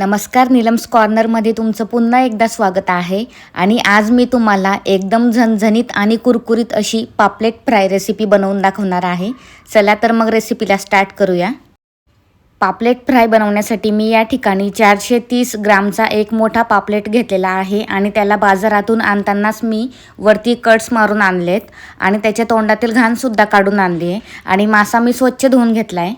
नमस्कार निलम्स कॉर्नरमध्ये तुमचं पुन्हा एकदा स्वागत आहे. आणि आज मी तुम्हाला एकदम झणझणीत आणि कुरकुरीत अशी पापलेट फ्राय रेसिपी बनवून दाखवणार आहे. चला तर मग रेसिपीला स्टार्ट करूया. पापलेट फ्राय बनवण्यासाठी मी या ठिकाणी चारशे तीस ग्रामचा एक मोठा पापलेट घेतलेला आहे आणि त्याला बाजारातून आणतानाच मी वरती कट्स मारून आणलेत आणि त्याच्या तोंडातील घाणसुद्धा काढून आणली आहे. आणि मासा मी स्वच्छ धुवून घेतला आहे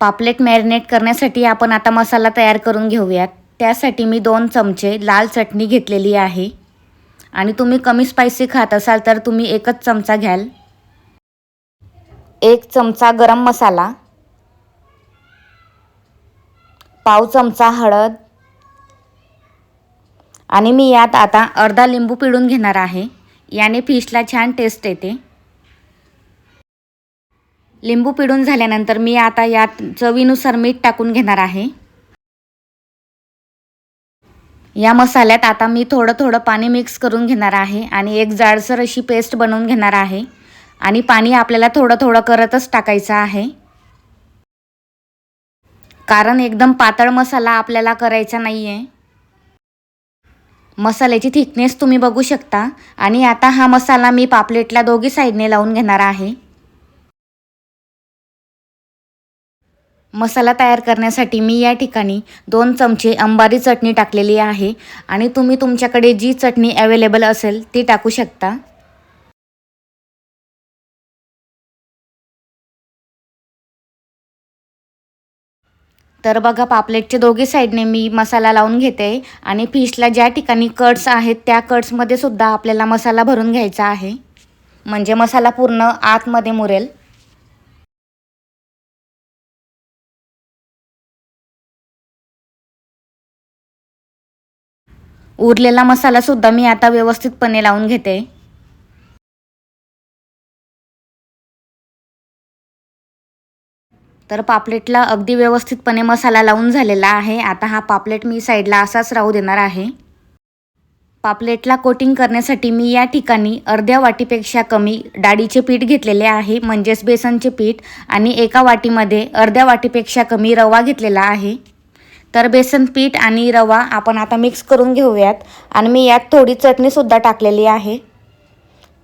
पापलेट मॅरिनेट करण्यासाठी आपण आता मसाला तयार करून घेऊयात. त्यासाठी मी दोन चमचे लाल चटणी घेतलेली आहे. आणि तुम्ही कमी स्पायसी खात असाल तर तुम्ही एकच चमचा घ्याल. एक चमचा गरम मसाला. पाव चमचा हळद. आणि मी यात आता अर्धा लिंबू पिळून घेणार आहे. याने फिशला छान टेस्ट येते. लिंबू पिळून झाल्यानंतर मी आता यात चवीनुसार मीठ टाकून घेणार आहे. या मसाल्यात आता मी थोडं थोडं पाणी मिक्स करून घेणार आहे आणि एक जाडसर अशी पेस्ट बनवून घेणार आहे. आणि पाणी आपल्याला थोडं थोडं करतच टाकायचं आहे. कारण एकदम पातळ मसाला आपल्याला करायचा नाही आहे मसाल्याची थिकनेस तुम्ही बघू शकता. आणि आता हा मसाला मी पापलेटला दोघी साईडने लावून घेणार आहे. मसाला तयार करण्यासाठी मी या ठिकाणी दोन चमचे अंबारी चटणी टाकलेली आहे. आणि तुम्ही तुमच्याकडे जी चटणी अवेलेबल असेल ती टाकू शकता. तर बघा पापलेटचे दोघी साईडने मी मसाला लावून घेते. आणि फिशला ज्या ठिकाणी कट्स आहेत त्या कट्समध्ये सुद्धा आपल्याला मसाला भरून घ्यायचा आहे. म्हणजे मसाला पूर्ण आतमध्ये मुरेल. उरलेला मसालासुद्धा मी आता व्यवस्थितपणे लावून घेते. तर पापलेटला अगदी व्यवस्थितपणे मसाला लावून झालेला आहे. आता हा पापलेट मी साईडला असाच राहू देणार आहे. पापलेटला कोटिंग करण्यासाठी मी या ठिकाणी अर्ध्या वाटीपेक्षा कमी डाळीचे पीठ घेतलेले आहे म्हणजेच बेसनचे पीठ आणि एका वाटीमध्ये अर्ध्या वाटीपेक्षा कमी रवा घेतलेला आहे. तर बेसन पीठ आणि रवा आपण आता मिक्स करून घेऊयात. आणि मी यात थोडी चटणीसुद्धा टाकलेली आहे.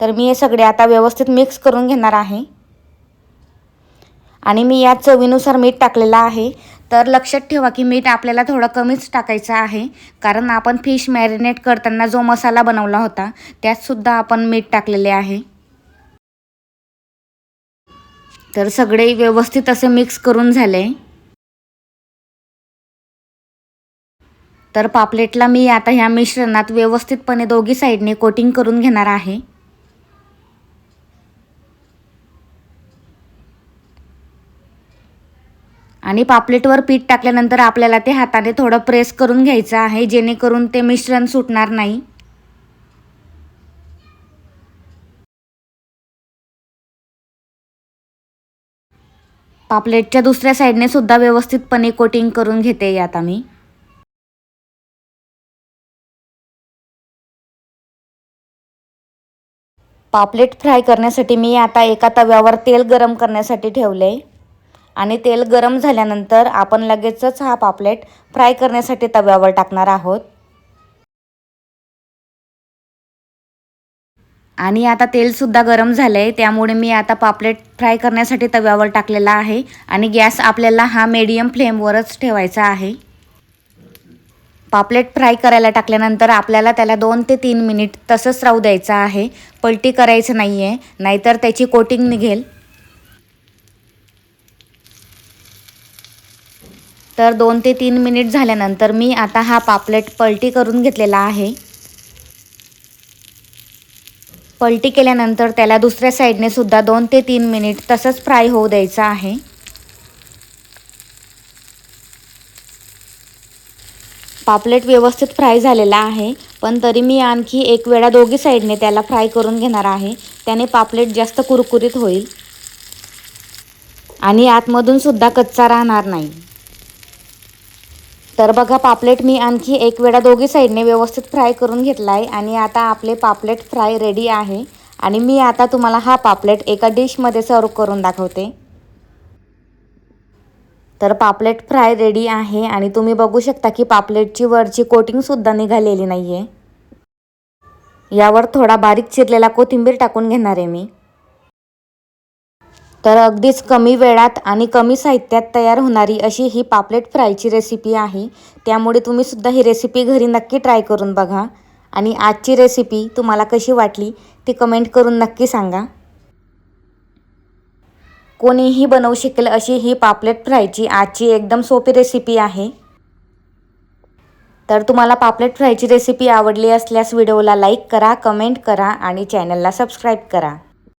तर मी हे सगळे आता व्यवस्थित मिक्स करून घेणार आहे. आणि मी यात चवीनुसार मीठ टाकलेलं आहे. तर लक्षात ठेवा की मीठ आपल्याला थोडं कमीच टाकायचं आहे. कारण आपण फिश मॅरिनेट करताना जो मसाला बनवला होता त्यातसुद्धा आपण मीठ टाकलेले आहे. तर सगळे व्यवस्थित असे मिक्स करून झाले. तर पापलेटला मी आता ह्या मिश्रणात व्यवस्थितपणे दोघी साईडने कोटिंग करून घेणार आहे. आणि पापलेटवर पीठ टाकल्यानंतर आपल्याला ते हाताने थोडं प्रेस करून घ्यायचं आहे जेणेकरून ते मिश्रण सुटणार नाही. पापलेटच्या दुसऱ्या साईडने सुद्धा व्यवस्थितपणे कोटिंग करून घेते यात आम्ही. पापलेट फ्राय करण्यासाठी मी आता एका तव्यावर तेल गरम करण्यासाठी ठेवले. आणि तेल गरम झाल्यानंतर आपण लगेचच हा पापलेट फ्राय करण्यासाठी तव्यावर टाकणार आहोत. आणि आता तेलसुद्धा गरम झालं आहे त्यामुळे मी आता पापलेट फ्राय करण्यासाठी तव्यावर टाकलेला आहे. आणि गॅस आपल्याला हा मीडियम फ्लेमवरच ठेवायचा आहे. पापलेट फ्राय करायला टाकल्यानंतर आपल्याला त्याला दोन ते तीन मिनिट तसंच राहू द्यायचं आहे. पलटी करायचं नाही आहे नाहीतर त्याची कोटिंग निघेल. तर दोन ते तीन मिनिट झाल्यानंतर मी आता हा पापलेट पलटी करून घेतलेला आहे. पलटी केल्यानंतर त्याला दुसऱ्या साईडने सुद्धा दोन ते तीन मिनिट तसंच फ्राय होऊ द्यायचं आहे. पापलेट व्यवस्थित फ्राय झालेला आहे पण तरी मी आणखी एक वेळा दोघी साईडने त्याला फ्राय करून घेणार आहे. त्याने पापलेट जास्त कुरकुरीत होईल. आणि आतमधून सुद्धा कच्चा राहणार नाही. तर बघा पापलेट मी आणखी एक वेळा दोघी साईडने व्यवस्थित फ्राय करून घेतला आहे आणि आता आपले पापलेट फ्राय रेडी आहे. आणि मी आता तुम्हाला हा पापलेट एका डिशमध्ये सर्व करून दाखवते. तर पापलेट फ्राय रेडी आहे आणि तुम्ही बघू शकता की पापलेटची वरची कोटिंगसुद्धा निघालेली नाही आहे यावर थोडा बारीक चिरलेला कोथिंबीर टाकून घेणार आहे मी. तर अगदीच कमी वेळात आणि कमी साहित्यात तयार होणारी अशी ही पापलेट फ्रायची रेसिपी आहे. त्यामुळे तुम्ही सुद्धा ही रेसिपी घरी नक्की ट्राय करून बघा. आणि आजची रेसिपी तुम्हाला कशी वाटली ती कमेंट करून नक्की सांगा. कोणीही बनवू शकेल अशी ही पापलेट फ्रायची आजची एकदम सोपी रेसिपी आहे. तर तुम्हाला पापलेट फ्रायची रेसिपी आवडली असल्यास व्हिडिओला लाईक करा कमेंट करा आणि चॅनलला सबस्क्राईब करा.